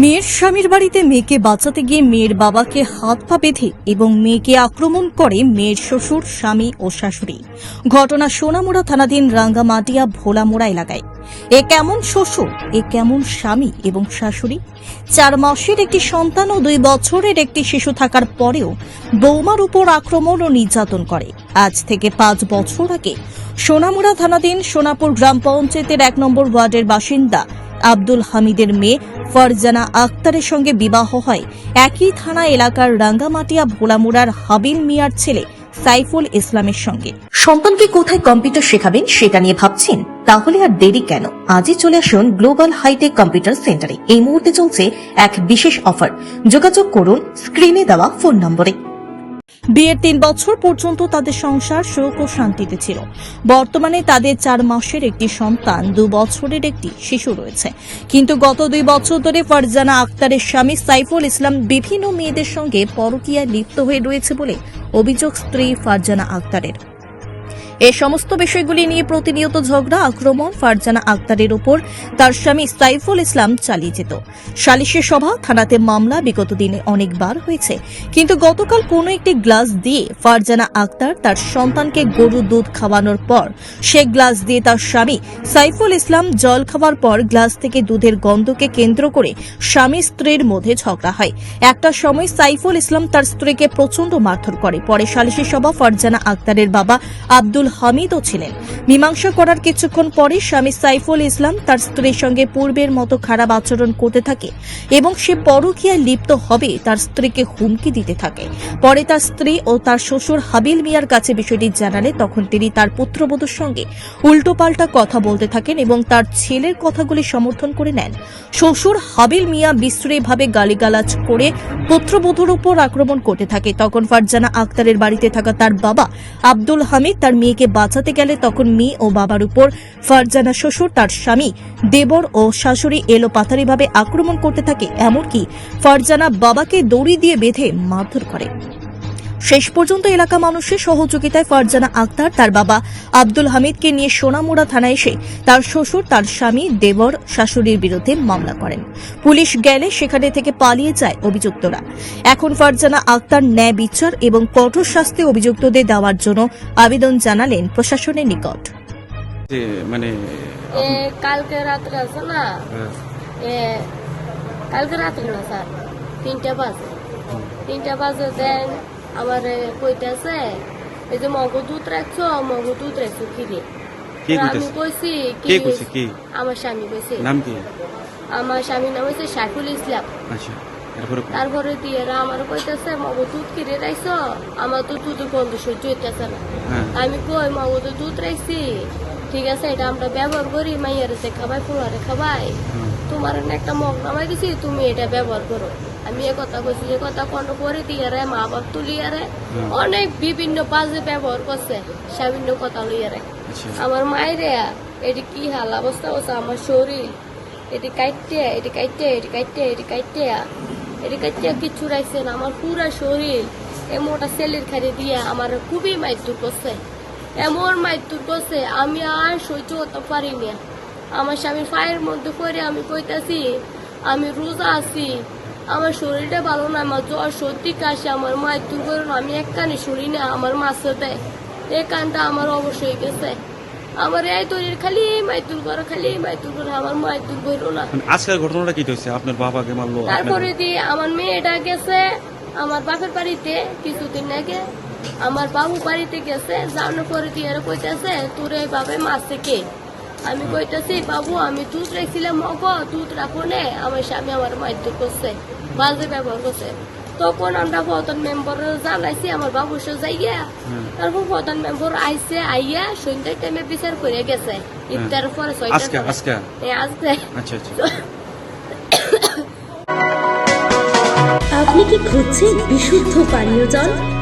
মেয়ের স্বামীর বাড়িতে মেয়েকে বাঁচাতে গিয়ে মেয়ের বাবাকে হাত পা বেঁধে এবং মেয়েকে আক্রমণ করে মেয়ের শ্বশুর, স্বামী ও শাশুড়ি। ঘটনা সোনামুড়া থানাধীন রাঙ্গামাটিয়া ভোলামোড়া এলাকায়। এ কেমন শ্বশুর, এ কেমন স্বামী এবং শাশুড়ি? চার মাসের একটি সন্তান ও দুই বছরের একটি শিশু থাকার পরেও বৌমার উপর আক্রমণ ও নির্যাতন করে। আজ থেকে পাঁচ বছর আগে সোনামুড়া থানাধীন সোনাপুর গ্রাম পঞ্চায়েতের এক নম্বর ওয়ার্ডের বাসিন্দা আব্দুল হামিদের মেয়ে ফারজানা আক্তারের সঙ্গে বিবাহ হয়। একই থানা এলাকার রাঙ্গামাটিয়া ভোলামুড়ার হাবিল মিয়ার ছেলে সাইফুল ইসলামের সঙ্গে। সন্তানকে কোথায় কম্পিউটার শেখাবেন সেটা নিয়ে ভাবছেন? তাহলে আর দেরি কেন? আজই চলে আসুন গ্লোবাল হাইটেক কম্পিউটার সেন্টারে। এই মুহূর্তে চলছে এক বিশেষ অফার। যোগাযোগ করুন, স্ক্রিনে দেওয়া ফোন নম্বরে। বিয়ের তিন বছর পর্যন্ত তাদের সংসার সুখ ও শান্তিতে ছিল। বর্তমানে তাদের চার মাসের একটি সন্তান, দু বছরের একটি শিশু রয়েছে। কিন্তু গত দুই বছর ধরে ফারজানা আক্তারের স্বামী সাইফুল ইসলাম বিভিন্ন মেয়েদের সঙ্গে পরকীয়ায় লিপ্ত হয়ে রয়েছে বলে অভিযোগ স্ত্রী ফারজানা আক্তারের। এ সমস্ত বিষয়গুলি নিয়ে প্রতিনিয়ত ঝগড়া, আক্রমণ, ফারজানা আক্তারের উপর তার স্বামী সাইফুল ইসলাম চালিয়ে যেত। সালিশি সভা, থানাতে মামলা বিগত দিনে অনেকবার হয়েছে। কিন্তু গতকাল কোনো একটি গ্লাস দিয়ে ফারজানা আক্তার তার সন্তানকে গরুর দুধ খাওয়ানোর পর সে গ্লাস দিয়ে তার স্বামী সাইফুল ইসলাম জল খাওয়ার পর গ্লাস থেকে দুধের গন্ধকে কেন্দ্র করে স্বামী স্ত্রীর মধ্যে ঝগড়া হয়। একটা সময় সাইফুল ইসলাম তার স্ত্রীকে প্রচণ্ড মারধর করে। পরে সালিশি সভা ফারজানা আক্তারের বাবা আব্দুল হামিদও ছিলেন। মীমাংসা করার কিছুক্ষণ পরে স্বামী সাইফুল ইসলাম তার স্ত্রীর সঙ্গে পূর্বের মতো খারাপ আচরণ করতে থাকে এবং সে পরকীয়ায় লিপ্ত হবে, তার স্ত্রীকে হুমকি দিতে থাকে। পরে তার স্ত্রী ও তার শ্বশুর হাবিল মিয়ার কাছে বিষয়টি জানালে তখন তিনি তার পুত্রবধূর সঙ্গে উল্টোপাল্টা কথা বলতে থাকেন এবং তার ছেলের কথাগুলি সমর্থন করে নেন। শ্বশুর হাবিল মিয়া বিশ্রীভাবে গালিগালাজ করে পুত্রবধূর উপর আক্রমণ করতে থাকে। তখন ফারজানা আক্তারের বাড়িতে থাকা তার বাবা আব্দুল হামিদ তার মেয়েকে বাঁচাতে গেলে তখন মেয়ে ও বাবার উপর ফারজানা শ্বশুর, তার স্বামী, দেবর ও শাশুড়ি এলো পাথারিভাবে আক্রমণ করতে থাকে, এমনকি ফারজানা বাবাকে দড়ি দিয়ে বেঁধে মারধর করে। শেষ পর্যন্ত এলাকা মানুষের সহযোগিতায় ফারজানা আক্তার তার বাবা আব্দুল হামিদকে নিয়ে সোনামুড়া থানায় এসে তার শ্বশুর তার স্বামী দেবর শাশুড়ির বিরুদ্ধে মামলা করেন। পুলিশ গেলে সেখানে থেকে পালিয়ে যায় অভিযুক্তরা। এখন ফারজানা আক্তার ন্যায় বিচার এবং কঠোর শাস্তি অভিযুক্তদের দেওয়ার জন্য আবেদন জানালেন প্রশাসনের নিকট। মানে কালকে রাত্রে আছে না? হ্যাঁ, কালকে রাত্রে না স্যার? তিনটা বাজে। তিনটা বাজে দেন আমার কইতেছে এই যে মগ দুধ রাখছো মগ দুধ রাখছো কে আমি? কইছি কে কইছে? কে? আমার স্বামী কইছে। নাম কি? আমার স্বামীর নাম সাইফুল ইসলাম। আচ্ছা তারপরে দিয়ে আমার কইতেছে মগ দুধ কিরে রাখছো আমার তো দুধের গন্ধ সহ্য হইতেছে না। হ্যাঁ। আমি কই মগ তো দুধ রাখছি ঠিক আছে এটা আমরা ব্যবহার করি মাইয়ারে খাবাই ফুলারে খাবাই। তোমার একটা মগ নামাই দিছি তুমি এটা ব্যবহার করো। আমি এ কথা কইছি যে কথা কন্ড করে দিয়ে রে মা বাপ তুলিয়ে রে। অনেক বিভিন্ন বাজে ব্যবহার করছে সামান্য কথা লইয়া রে। আচ্ছা। আমার মায়ের এটি কি হাল অবস্থা হচ্ছে আমার শরীর এটি কাইটে এটি কাইটে এটি কাইটে এটি কাইটে। এটি কাইটে কিচ্ছু রাখছে না আমার পুরা শরীর। এ মোটা সেলের খাড়ি দিয়ে আমার খুবই মাইতুর করছে। এমন মাইতুর করছে আমি আর সহ্য করতে পারি না। আমার স্বামীর পায়ের মধ্যে পড়ে আমি কইতাছি আমি রোজা আছি আমার শরীরটা ভালো না আমার জ্বর সর্দি কাশি আমার মাইতুর করুন আমি এক কানে শুনি না আমার মাছে দেয়। এই কানটা আমার অবশ্যই গেছে। আমার এই তৈরির খালি মাইতুর করো খালি মাইতুর করো আমার মাইতুর করো না আজকের ঘটনাটা কি হয়েছে? আপনার বাবাকে মারলো তারপরে দিয়ে আমার মেয়েটা গেছে আমার বাপের বাড়িতে কিছুদিন আগে। আমার বাবু বাড়িতে গেছে যাওয়ার পরে দিয়ে কইতেছে তোর এই বাবে মারছে কে? আমি কইতেছি বাবু আমি দুধ রেখছিলাম মগ দুধ রাখো নে। আমার স্বামী আমার মারধর করছে বাজে ব্যবহার করছে। তখন আমরা প্রধান মেম্বার জানাইছি আমার বাবুর সাথে যাইয়া তারপর প্রধান মেম্বার আইসে আইয়া সন্ধ্যার টাইমে বিচার করে গেছে। ইফতার পরে ছয়টা আজকে আজকে। আচ্ছা আচ্ছা। আপনি কি খুঁজছেন বিশুদ্ধ পানীয় জল?